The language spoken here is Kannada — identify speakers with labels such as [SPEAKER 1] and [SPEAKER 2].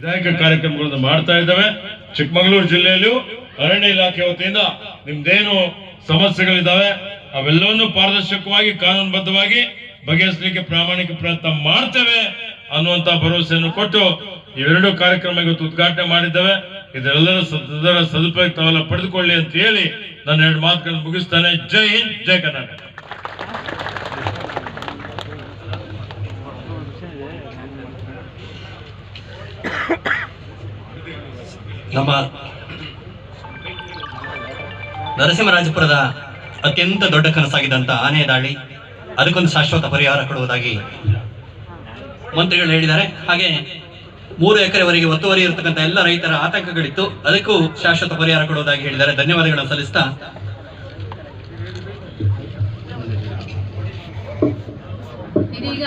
[SPEAKER 1] ವಿಧಾಯಕ ಕಾರ್ಯಕ್ರಮಗಳನ್ನು ಮಾಡ್ತಾ ಇದ್ದಾವೆ. ಚಿಕ್ಕಮಗಳೂರು ಜಿಲ್ಲೆಯಲ್ಲೂ ಅರಣ್ಯ ಇಲಾಖೆ ವತಿಯಿಂದ ನಿಮ್ದೇನು ಸಮಸ್ಯೆಗಳಿದ್ದಾವೆ, ಅವೆಲ್ಲವನ್ನೂ ಪಾರದರ್ಶಕವಾಗಿ, ಕಾನೂನುಬದ್ಧವಾಗಿ ಬಗೆಹರಿಸಲಿಕ್ಕೆ ಪ್ರಾಮಾಣಿಕ ಪ್ರಯತ್ನ ಮಾಡ್ತೇವೆ ಅನ್ನುವಂತ ಭರವಸೆಯನ್ನು ಕೊಟ್ಟು ಇವೆರಡು ಕಾರ್ಯಕ್ರಮ ಇವತ್ತು ಉದ್ಘಾಟನೆ ಮಾಡಿದ್ದೇವೆ. ಇದೆಲ್ಲರ ಸದರ ಸದುಪಯೋಗ ತಾವೆಲ್ಲ ಪಡೆದುಕೊಳ್ಳಿ ಅಂತ ಹೇಳಿ ನನ್ನ ಎರಡು ಮಾತುಗಳನ್ನು ಮುಗಿಸ್ತಾನೆ. ಜೈ ಹಿಂದ್, ಜೈ ಕರ್ನಾಟಕ.
[SPEAKER 2] ನಮ್ಮ ನರಸಿಂಹರಾಜಪುರದ ಅತ್ಯಂತ ದೊಡ್ಡ ಕನಸಾಗಿದ್ದಂತ ಆನೆ ದಾಳಿ, ಅದಕ್ಕೊಂದು ಶಾಶ್ವತ ಪರಿಹಾರ ಕೊಡುವುದಾಗಿ ಮಂತ್ರಿಗಳು ಹೇಳಿದ್ದಾರೆ. ಹಾಗೆ ಮೂರು ಎಕರೆವರೆಗೆ ಒತ್ತುವರಿ ಇರತಕ್ಕಂಥ ಎಲ್ಲ ರೈತರ ಆತಂಕಗಳಿತ್ತು. ಅದಕ್ಕೂ ಶಾಶ್ವತ ಪರಿಹಾರ ಕೊಡುವುದಾಗಿ ಹೇಳಿದ್ದಾರೆ. ಧನ್ಯವಾದಗಳನ್ನು ಸಲ್ಲಿಸ್ತಾ
[SPEAKER 3] ಇದೀಗ